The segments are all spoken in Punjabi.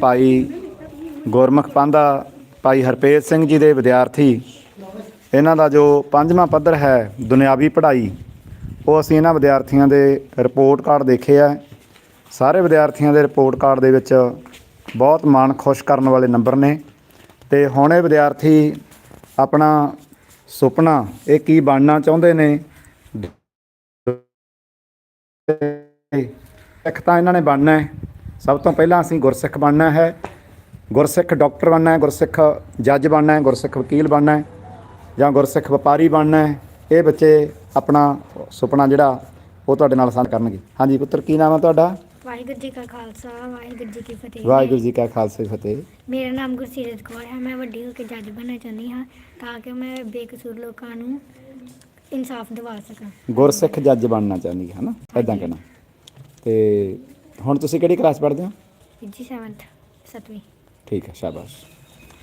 ਭਾਈ ਗੁਰਮੁਖ ਪਾਂਦਾ ਭਾਈ ਹਰਪੇਤ ਸਿੰਘ ਜੀ ਦੇ ਵਿਦਿਆਰਥੀ, ਇਹਨਾਂ ਦਾ ਜੋ ਪੰਜਵਾਂ ਪੱਧਰ ਹੈ ਦੁਨਿਆਵੀ ਪੜ੍ਹਾਈ, ਉਹ ਅਸੀਂ ਇਹਨਾਂ ਵਿਦਿਆਰਥੀਆਂ ਦੇ ਰਿਪੋਰਟ ਕਾਰਡ ਦੇਖੇ ਆ। ਸਾਰੇ ਵਿਦਿਆਰਥੀਆਂ ਦੇ ਰਿਪੋਰਟ ਕਾਰਡ ਦੇ ਵਿੱਚ ਬਹੁਤ ਮਾਣ ਖੁਸ਼ ਕਰਨ ਵਾਲੇ ਨੰਬਰ ਨੇ। ਤੇ ਹੁਣ ਇਹ ਵਿਦਿਆਰਥੀ ਆਪਣਾ ਸੁਪਨਾ, ਇਹ ਕੀ ਬਣਨਾ ਚਾਹੁੰਦੇ ਨੇ? ਸਿੱਖ ਤਾਂ ਇਹਨਾਂ ਨੇ ਬਣਨਾ ਹੈ। ਸਭ ਤੋਂ ਪਹਿਲਾਂ ਅਸੀਂ ਗੁਰਸਿੱਖ ਬਣਨਾ ਹੈ। ਗੁਰਸਿੱਖ ਡਾਕਟਰ ਬਣਨਾ ਹੈ ਗੁਰਸਿੱਖ ਜੱਜ ਬਣਨਾ ਹੈ ਗੁਰਸਿੱਖ ਵਕੀਲ ਬਣਨਾ ਹੈ ਜਾਂ ਗੁਰਸਿੱਖ ਵਪਾਰੀ ਬਣਨਾ ਹੈ। ਇਹ ਬੱਚੇ ਆਪਣਾ ਸੁਪਨਾ ਜਿਹੜਾ ਉਹ ਤੁਹਾਡੇ ਨਾਲ ਸਾਂਝ ਕਰਨਗੇ। ਹਾਂਜੀ ਪੁੱਤਰ ਕੀ ਨਾਮ ਹੈ ਤੁਹਾਡਾ? ਵਾਹਿਗੁਰੂ ਜੀ ਕਾ ਖਾਲਸਾ ਵਾਹਿਗੁਰੂ ਜੀ ਕੀ ਫਤਿਹ। ਵਾਹਿਗੁਰੂ ਜੀ ਕਾ ਖਾਲਸਾ ਜੀ ਫਤਿਹ। ਮੇਰਾ ਨਾਮ ਗੁਰਸੀਰਤ ਕੌਰ ਹੈ। ਮੈਂ ਵੱਡੀ ਹੋ ਕੇ ਜੱਜ ਬਣਨਾ ਚਾਹੁੰਦੀ ਹਾਂ ਤਾਂ ਕਿ ਮੈਂ ਬੇਕਸੂਰ ਲੋਕਾਂ ਨੂੰ ਇਨਸਾਫ ਦਿਵਾ ਸਕਾਂ। ਗੁਰਸਿੱਖ ਜੱਜ ਬਣਨਾ ਚਾਹੁੰਦੀ ਹੈ ਨਾ ਐਦਾਂ ਕਹਿਣਾ। ਤੇ ਹੁਣ ਤੁਸੀਂ ਕਿਹੜੀ ਕਲਾਸ ਪੜ੍ਹਦੇ ਹੋ? ਜੀ 7th 7ਵੀਂ ਠੀਕ ਹੈ ਸ਼ਾਬਾਸ਼।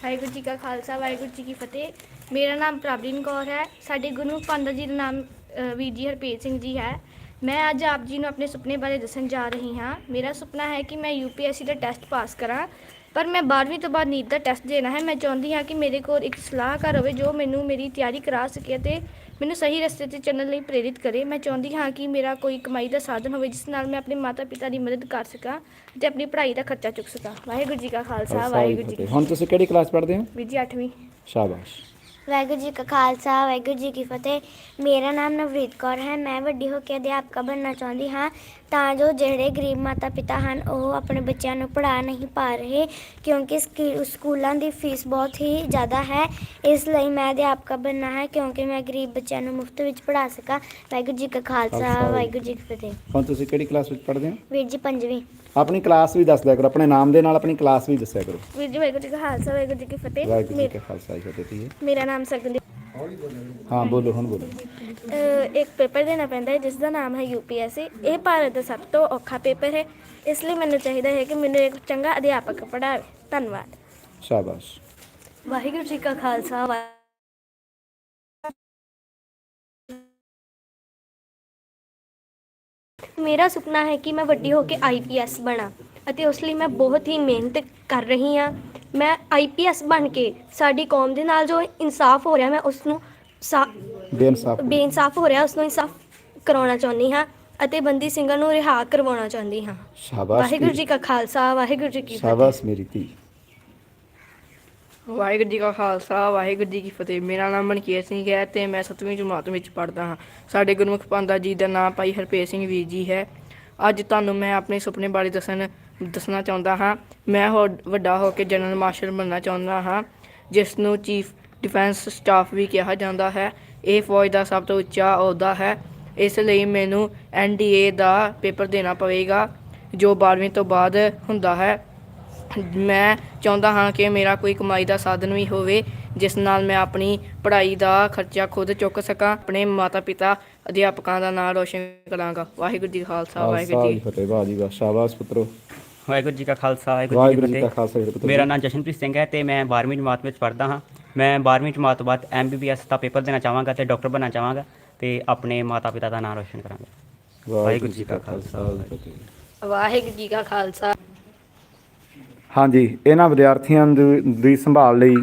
ਵਾਹਿਗੁਰੂ ਜੀ ਕਾ ਖਾਲਸਾ ਵਾਹਿਗੁਰੂ ਜੀ ਕੀ ਫਤਿਹ। ਮੇਰਾ ਨਾਮ ਪ੍ਰਭਲੀਨ ਕੌਰ ਹੈ। ਸਾਡੇ ਗੁਰੂ ਪਾਂਡਾ ਜੀ ਦਾ ਨਾਮ ਵੀਰ ਜੀ ਹਰਪ੍ਰੀਤ ਸਿੰਘ ਜੀ ਹੈ। ਮੈਂ ਅੱਜ ਆਪ ਜੀ ਨੂੰ ਆਪਣੇ ਸੁਪਨੇ ਬਾਰੇ ਦੱਸਣ ਜਾ ਰਹੀ ਹਾਂ। ਮੇਰਾ ਸੁਪਨਾ ਹੈ ਕਿ ਮੈਂ ਯੂਪੀਐਸਸੀ ਦਾ ਟੈਸਟ ਪਾਸ ਕਰਾਂ। ਪਰ ਮੈਂ 12ਵੀਂ ਤੋਂ ਬਾਅਦ ਨੀਟ ਦਾ ਟੈਸਟ ਦੇਣਾ ਹੈ। ਮੈਂ ਚਾਹੁੰਦੀ ਹਾਂ ਕਿ ਮੇਰੇ ਕੋਲ ਇੱਕ ਸਲਾਹਕਾਰ ਹੋਵੇ ਜੋ ਮੈਨੂੰ ਮੇਰੀ ਤਿਆਰੀ ਕਰਾ ਸਕੇ ਤੇ ਮੈਨੂੰ ਸਹੀ ਰਸਤੇ ਤੇ ਚੱਲਣ ਲਈ ਪ੍ਰੇਰਿਤ ਕਰੇ। ਮੈਂ ਚਾਹੁੰਦੀ ਹਾਂ ਕਿ ਮੇਰਾ ਕੋਈ ਕਮਾਈ ਦਾ ਸਾਧਨ ਹੋਵੇ ਜਿਸ ਨਾਲ ਮੈਂ ਆਪਣੇ ਮਾਤਾ ਪਿਤਾ ਦੀ ਮਦਦ ਕਰ ਸਕਾਂ ਤੇ ਆਪਣੀ ਪੜ੍ਹਾਈ ਦਾ ਖਰਚਾ ਚੁੱਕ ਸਕਾਂ। ਵਾਹਿਗੁਰੂ ਜੀ ਕਾ ਖਾਲਸਾ ਵਾਹਿਗੁਰੂ ਜੀ ਕੀ ਫਤਿਹ। ਹੁਣ ਤੁਸੀਂ ਕਿਹੜੀ ਕਲਾਸ ਪੜ੍ਹਦੇ ਹੋ? ਵੀਰ ਜੀ 8ਵੀਂ ਸ਼ਾਬਾਸ਼। ਵਾਹਿਗੁਰੂ ਜੀ ਕਾ ਖਾਲਸਾ ਵਾਹਿਗੁਰੂ ਜੀ ਕੀ ਫਤਿਹ। ਮੇਰਾ ਨਾਮ ਨਵਰੀਤ ਕੌਰ ਹੈ। ਮੈਂ ਵੱਡੀ ਹੋ ਕੇ ਅਧਿਆਪਕਾ ਬਣਨਾ ਚਾਹੁੰਦੀ ਹਾਂ। ਤਾਂ ਜੋ ਜਿਹੜੇ ਗਰੀਬ ਮਾਤਾ ਪਿਤਾ ਹਨ ਉਹ ਆਪਣੇ ਬੱਚਿਆਂ ਨੂੰ ਪੜ੍ਹਾ ਨਹੀਂ ਪਾ ਰਹੇ ਕਿਉਂਕਿ ਸਕੂ- ਸਕੂਲਾਂ ਦੀ ਫੀਸ ਬਹੁਤ ਹੀ ਜ਼ਿਆਦਾ ਹੈ। ਇਸ ਲਈ ਮੈਂ ਅਧਿਆਪਕਾ ਬਣਨਾ ਹੈ ਕਿਉਂਕਿ ਮੈਂ ਗਰੀਬ ਬੱਚਿਆਂ ਨੂੰ ਮੁਫਤ ਵਿੱਚ ਪੜ੍ਹਾ ਸਕਾਂ। ਵਾਹਿਗੁਰੂ ਜੀ ਕਾ ਖਾਲਸਾ ਵਾਹਿਗੁਰੂ ਜੀ ਕੀ ਫਤਿਹ। ਹੁਣ ਤੁਸੀਂ ਕਿਹੜੀ ਕਲਾਸ ਵਿੱਚ ਪੜ੍ਹਦੇ ਹੋ? ਵੀਰ ਜੀ ਪੰਜਵੀਂ। ਆਪਣੀ ਕਲਾਸ ਵੀ ਦੱਸ ਦਿਆ ਕਰੋ ਆਪਣੇ ਨਾਮ ਦੇ ਨਾਲ ਆਪਣੀ ਕਲਾਸ ਵੀ ਦੱਸਿਆ ਕਰੋ। ਵੀਰ ਜੀ ਵਾਹਿਗੁਰੂ ਜੀ ਕਾ ਖਾਲਸਾ ਵਾਹਿਗੁਰੂ ਜੀ ਕੀ ਫਤਿਹ। ਵਾਹਿਗੁਰੂ ਜੀ ਮੇ- ਕਾ ਖਾਲਸਾ ਜੀ ਫਤਿਹ। ਜੀ ਮੇਰਾ ਨਾਮ ਸਰਗੁਣ ਹਾਂ ਬੋਲੋ ਹੁਣ ਬੋਲੋ। ਅਹ ਇੱਕ ਪੇਪਰ ਦੇਣਾ ਪੈਂਦਾ ਹੈ ਜਿਸ ਦਾ ਨਾਮ ਹੈ ਯੂਪੀਐਸਸੀ ਇਹ ਭਾਰਤ ਦਾ ਸਭ ਤੋਂ ਔਖਾ ਪੇਪਰ ਹੈ। ਇਸ ਲਈ ਮੈਨੂੰ ਚਾਹੀਦਾ ਹੈ ਕਿ ਮੈਨੂੰ ਇੱਕ ਚੰਗਾ ਅਧਿਆਪਕ ਪੜ੍ਹਾਵੇ। ਧੰਨਵਾਦ। ਸ਼ਾਬਾਸ਼। ਵਾਹਿਗੁਰੂ ਜੀ ਕਾ ਖਾਲਸਾ ਮੇਰਾ ਸੁਪਨਾ ਹੈ ਕਿ ਮੈਂ ਵੱਡੀ ਹੋ ਕੇ ਆਈਪੀਐਸ ਬਣਾ ਅਤੇ ਉਸ ਲਈ ਮੈਂ ਬਹੁਤ ਹੀ ਮਿਹਨਤ ਕਰ ਰਹੀ ਹਾਂ। ਮੈਂ ਆਈਪੀਐਸ ਬਣ ਕੇ ਸਾਡੀ ਕੌਮ ਦੇ ਨਾਲ ਜੋ ਇਨਸਾਫ ਹੋ ਰਿਹਾ ਮੈਂ ਉਸ ਨੂੰ ਬੇਇਨਸਾਫ ਬੇਇਨਸਾਫ ਹੋ ਰਿਹਾ ਉਸ ਨੂੰ ਇਨਸਾਫ ਕਰਾਉਣਾ ਚਾਹੁੰਦੀ ਹਾਂ ਅਤੇ ਬੰਦੀ ਸਿੰਘਾਂ ਨੂੰ ਰਿਹਾ ਕਰਵਾਉਣਾ ਚਾਹੁੰਦੀ ਹਾਂ। ਸ਼ਾਬਾਸ਼ ਵਾਹਿਗੁਰੂ। ਜੀ ਕਾ ਖਾਲਸਾ ਵਾਹਿਗੁਰੂ ਜੀ ਕੀ ਫਤਿਹ। ਸ਼ਾਬਾਸ਼ ਮੇਰੀ ਧੀ। ਵਾਹਿਗੁਰੂ ਜੀ ਕਾ ਖਾਲਸਾ ਵਾਹਿਗੁਰੂ ਜੀ ਕੀ ਫਤਿਹ। ਮੇਰਾ ਨਾਮ ਮਨਕੀਰ ਸਿੰਘ ਹੈ ਤੇ ਮੈਂ 7ਵੀਂ ਜਮਾਤ ਵਿੱਚ ਪੜ੍ਹਦਾ ਹਾਂ। ਸਾਡੇ ਗੁਰਮੁਖ ਪਾਂਦਾ ਜੀ ਦਾ ਨਾਮ ਭਾਈ ਹਰਪੇਸ਼ ਸਿੰਘ ਵੀਰ ਜੀ ਹੈ। ਅੱਜ ਤੁਹਾਨੂੰ ਮੈਂ ਆਪਣੇ ਸੁਪਨੇ ਬਾਰੇ ਦੱਸਣ ਦੱਸਣਾ ਚਾਹੁੰਦਾ ਹਾਂ। ਮੈਂ ਹੋ ਵੱਡਾ ਹੋ ਕੇ ਜਨਰਲ ਮਾਰਸ਼ਲ ਬਣਨਾ ਚਾਹੁੰਦਾ ਹਾਂ ਜਿਸ ਨੂੰ ਚੀਫ ਡਿਫੈਂਸ ਸਟਾਫ ਵੀ ਕਿਹਾ ਜਾਂਦਾ ਹੈ। ਇਹ ਫੌਜ ਦਾ ਸਭ ਤੋਂ ਉੱਚਾ ਅਹੁਦਾ ਹੈ। ਇਸ ਲਈ ਮੈਨੂੰ ਐਨਡੀਏ ਦਾ ਪੇਪਰ ਦੇਣਾ ਪਵੇਗਾ, ਜੋ 12ਵੀਂ ਤੋਂ ਬਾਅਦ ਹੁੰਦਾ ਹੈ। ਮੈਂ ਚਾਹੁੰਦਾ ਹਾਂ ਕਿ ਮੇਰਾ ਕੋਈ ਕਮਾਈ ਦਾ ਸਾਧਨ ਵੀ ਹੋਵੇ, ਜਿਸ ਨਾਲ ਮੈਂ ਆਪਣੀ ਪੜ੍ਹਾਈ ਦਾ ਖਰਚਾ ਖੁਦ ਚੁੱਕ ਸਕਾਂ, ਆਪਣੇ ਮਾਤਾ ਪਿਤਾ ਅਧਿਆਪਕਾਂ ਦਾ ਨਾਮ ਰੋਸ਼ਨ ਕਰਾਂਗਾ। ਵਾਹਿਗੁਰੂ ਜੀ ਖਾਲਸਾ, ਵਾਹਿਗੁਰੂ ਜੀ ਫਤਿਹ। ਵਾਹ ਵਾਹ। ਸ਼ਾਬਾਸ਼ ਪੁੱਤਰੋ। ਵਾਹਿਗੁਰੂ ਜੀ ਕਾ ਖਾਲਸਾ ਵਾਹਿਗੁਰੂ ਜੀ ਕੀ ਫਤਿਹ। ਮੇਰਾ ਨਾਮ ਜਸ਼ਨਪ੍ਰੀਤ ਸਿੰਘ ਹੈ ਤੇ ਮੈਂ 12ਵੀਂ ਜਮਾਤ ਵਿੱਚ ਪੜ੍ਹਦਾ ਹਾਂ। ਮੈਂ 12ਵੀਂ ਜਮਾਤ ਤੋਂ ਬਾਅਦ ਐਮਬੀਬੀਐਸ ਦਾ ਪੇਪਰ ਦੇਣਾ ਚਾਹਾਂਗਾ ਤੇ ਡਾਕਟਰ ਬਣਨਾ ਚਾਹਾਂਗਾ ਤੇ ਆਪਣੇ ਮਾਤਾ ਪਿਤਾ ਦਾ ਨਾਮ ਰੋਸ਼ਨ ਕਰਾਂਗਾ। ਵਾਹਿਗੁਰੂ ਜੀ ਕਾ ਖਾਲਸਾ ਵਾਹਿਗੁਰੂ ਜੀ ਕੀ ਖਾਲਸਾ। ਹਾਂਜੀ ਇਹਨਾਂ ਵਿਦਿਆਰਥੀਆਂ ਦੀ ਸੰਭਾਲ ਲਈ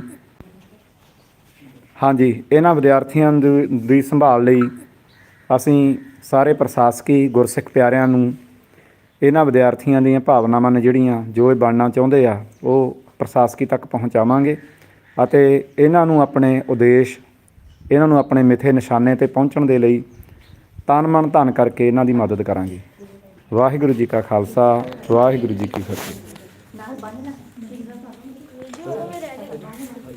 ਹਾਂਜੀ ਇਹਨਾਂ ਵਿਦਿਆਰਥੀਆਂ ਦੀ ਸੰਭਾਲ ਲਈ ਅਸੀਂ ਸਾਰੇ ਪ੍ਰਸ਼ਾਸਕੀ ਗੁਰਸਿੱਖ ਪਿਆਰਿਆਂ ਨੂੰ ਇਹਨਾਂ ਵਿਦਿਆਰਥੀਆਂ ਦੀਆਂ ਭਾਵਨਾਵਾਂ ਨੇ ਜਿਹੜੀਆਂ ਜੋ ਇਹ ਬਣਨਾ ਚਾਹੁੰਦੇ ਆ, ਉਹ ਪ੍ਰਸ਼ਾਸਕੀ ਤੱਕ ਪਹੁੰਚਾਵਾਂਗੇ ਅਤੇ ਇਹਨਾਂ ਨੂੰ ਆਪਣੇ ਉਦੇਸ਼, ਇਹਨਾਂ ਨੂੰ ਆਪਣੇ ਮਿੱਥੇ ਨਿਸ਼ਾਨੇ ਤੇ ਪਹੁੰਚਣ ਦੇ ਲਈ ਤਨ ਮਨ ਧਨ ਕਰਕੇ ਇਹਨਾਂ ਦੀ ਮਦਦ ਕਰਾਂਗੇ। ਵਾਹਿਗੁਰੂ ਜੀ ਕਾ ਖਾਲਸਾ, ਵਾਹਿਗੁਰੂ ਜੀ ਕੀ ਫਤਿਹ।